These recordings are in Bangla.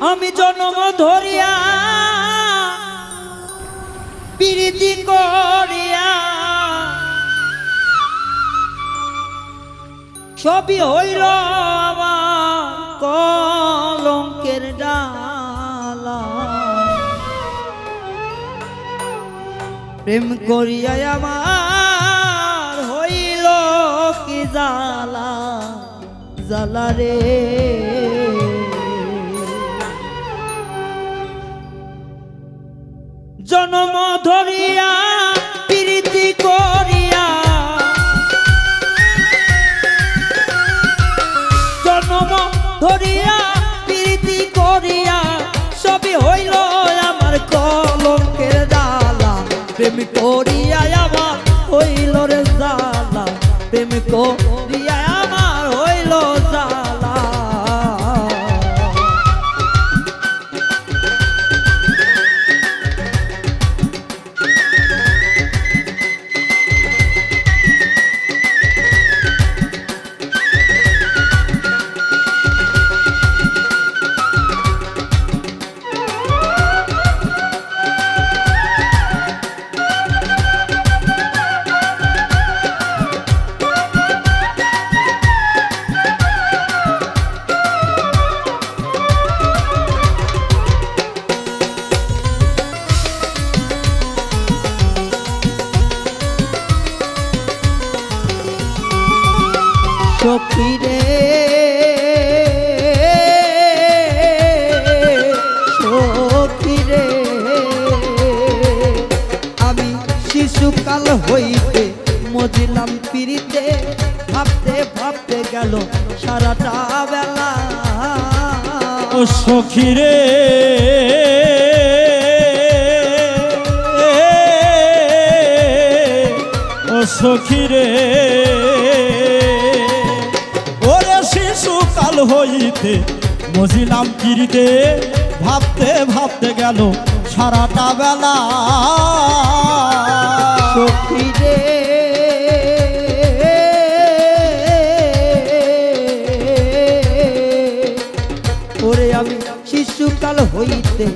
আমি জন্ম ধরিয়া, প্রীতি করিয়া, সবই হইল কলঙ্কের ডালা। প্রেম করিয়া আমার হইল কি জালা জালা রে। জনম ধরিয়া প্রীতি করিয়া। জনম ধরিয়া প্রীতি করিয়া সবই হইল আমার কলঙ্কের ডালা প্রেম গেল সারাটা বেলা। ও সখী রে। ও সখী রে। ওরে শিশু কাল হইতে মজিলাম কিরিতে ভাবতে ভাবতে গেল সারাটা বেলা। সখী রে। আমি শিশুকাল হইতে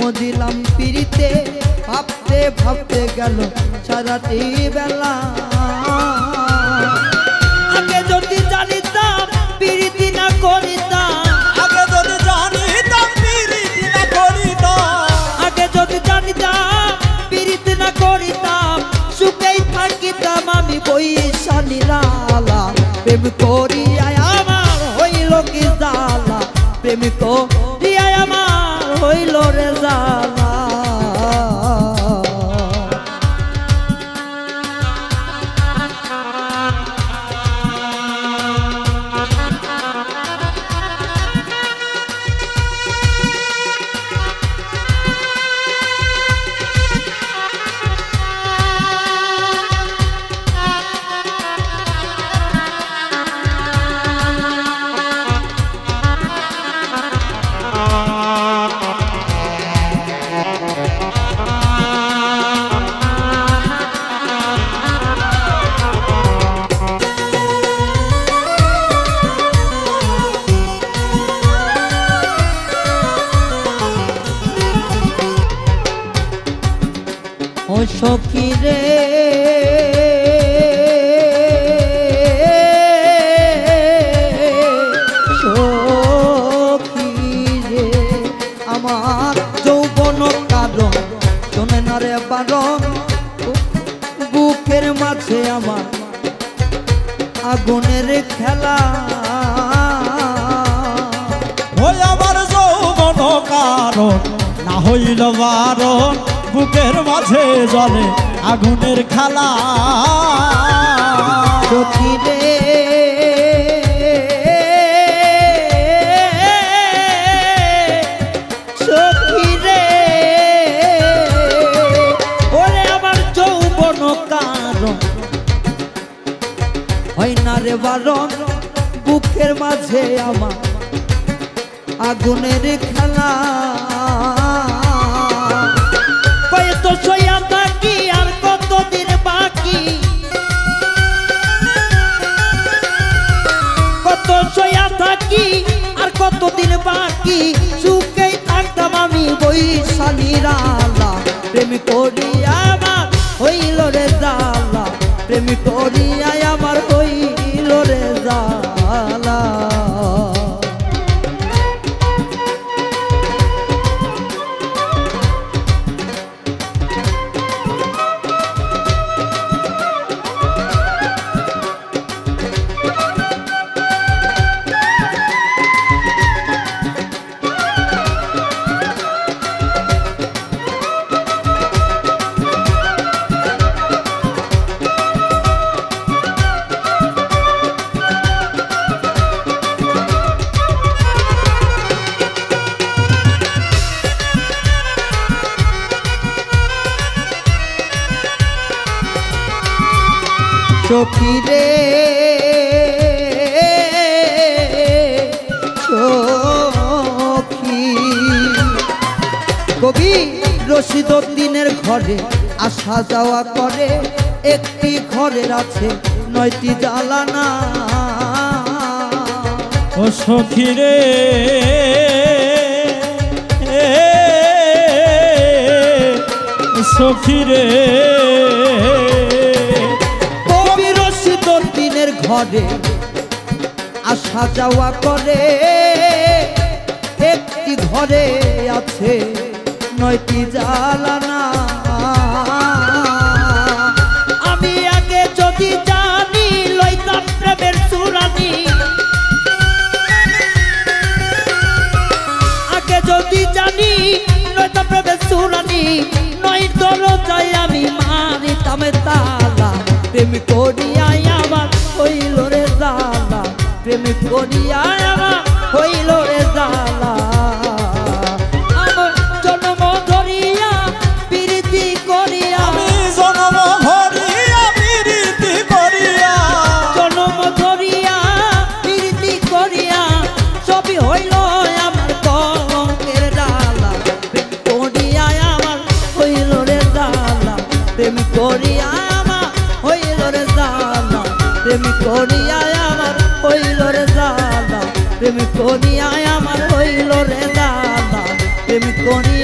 মদিলাম পিড়িতে ভাবতে ভাবতে গেল সারাটি বেলা। আগে যদি জানিতাম পিড়িতি না করিতাম আগে যদি জানিতাম পিরিতি না করিতাম। আগে যদি জানিতাম পিড়িতি না করিতাম সুখেই থাকিতাম আমি নিরালা প্রেম করিয়া আমার হইল কি জালা প্রেম সখী রে। আমার যৌবন কারণ শোনে না রে বারণ। বুকের মাঝে আমার আগুনের খেলা। ওই আমার যৌবন কারণ না হইল বারণ। বুকের মাঝে জলে আগুনের খালা। হয় না রে বারণ বুকের মাঝে আমার আগুনের খেলা। থাকি সুখেই থাকতাম আমি বৈশালী আলা প্রেমিক সখী রে সখী কবি রশিদুদ্দিনের ঘরে আসা যাওয়া করে একটি ঘরের আছে নয়টি জ্বালানা ও সখী রে সখী রে ঘরে আসা যাওয়া করে। একটি ঘরে আছে, নয়টি জ্বালানা আমি আগে যদি জানি, লইতাম প্রেমের চূড়ানি। আগে যদি জানি নয়তো প্রেমে সুরানি নয় দরজায় আমি মারিতাম তালা। প্রেম করিয়াই প্রেম হইল রে জালা। আমার জন্ম ধরিয়া প্রীতি করিয়া। আমি জনম করিয়া ডালা প্রেম করিয়া আমার হইল রে দাদা। প্রেম করিয়া